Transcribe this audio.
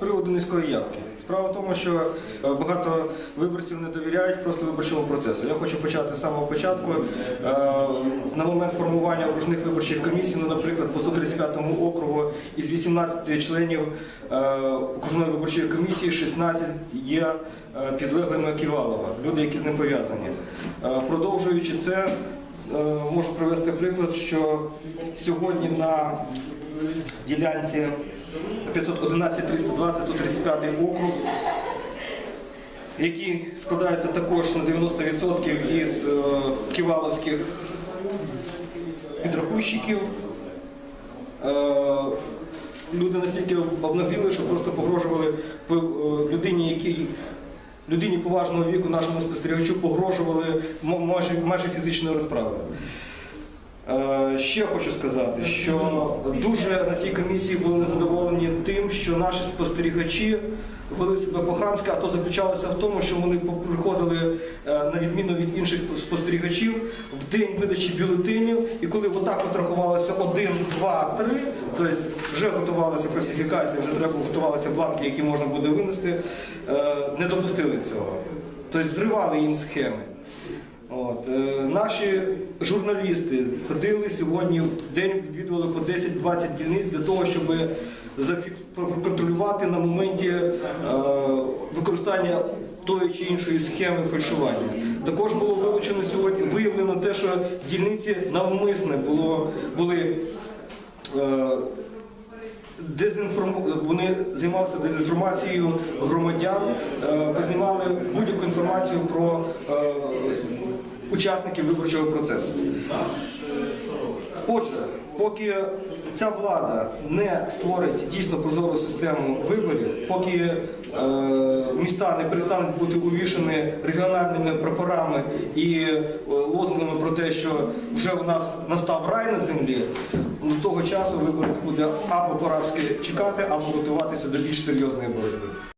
приводу низької явки. Справа в тому, що е, багато виборців не довіряють просто виборчому процесу. Я хочу почати з самого початку. Е, На момент формування окружних виборчих комісій, ну, наприклад, по 135 округу із 18 членів е, окружної виборчої комісії 16 є підлеглими Ківалова, люди, які з ним пов'язані. Продовжуючи це, можу привести приклад, що сьогодні на ділянці 511 320 135 округ, який складається також на 90% із е, ківаловських підрахунщиків. Е, Люди настільки обнагліли, що просто погрожували е, людині, якій людині поважного віку, нашому спостерігачу, погрожували майже, майже фізичною розправою. Е, Ще хочу сказати, що дуже на цій комісії були незадоволені тим, що наші спостерігачі вели себе по-хамськи, а то заключалося в тому, що вони приходили е, на відміну від інших спостерігачів в день видачі бюлетенів, і коли отак от рахувалося 1, 2, 3, тобто вже готувалася фальсифікація, вже треба готувалися бланки, які можна буде винести, е, не допустили цього. Тобто зривали їм схеми. От, е, наші журналісти ходили сьогодні в день, відвідували по 10-20 дільниць для того, щоб проконтролювати на моменті е, використання тої чи іншої схеми фальшування. Також було вилучено сьогодні, виявлено те, що дільниці навмисне було, були. Е, Дезінформ... Вони займалися дезінформацією громадян, е, знімали будь-яку інформацію про е, учасників виборчого процесу. Отже, поки ця влада не створить дійсно прозору систему виборів, поки е, міста не перестануть бути увішані регіональними прапорами і е, лозунгами про те, що вже у нас настав рай на землі, до того часу виборець буде або по-рабськи чекати, або готуватися до більш серйозної боротьби.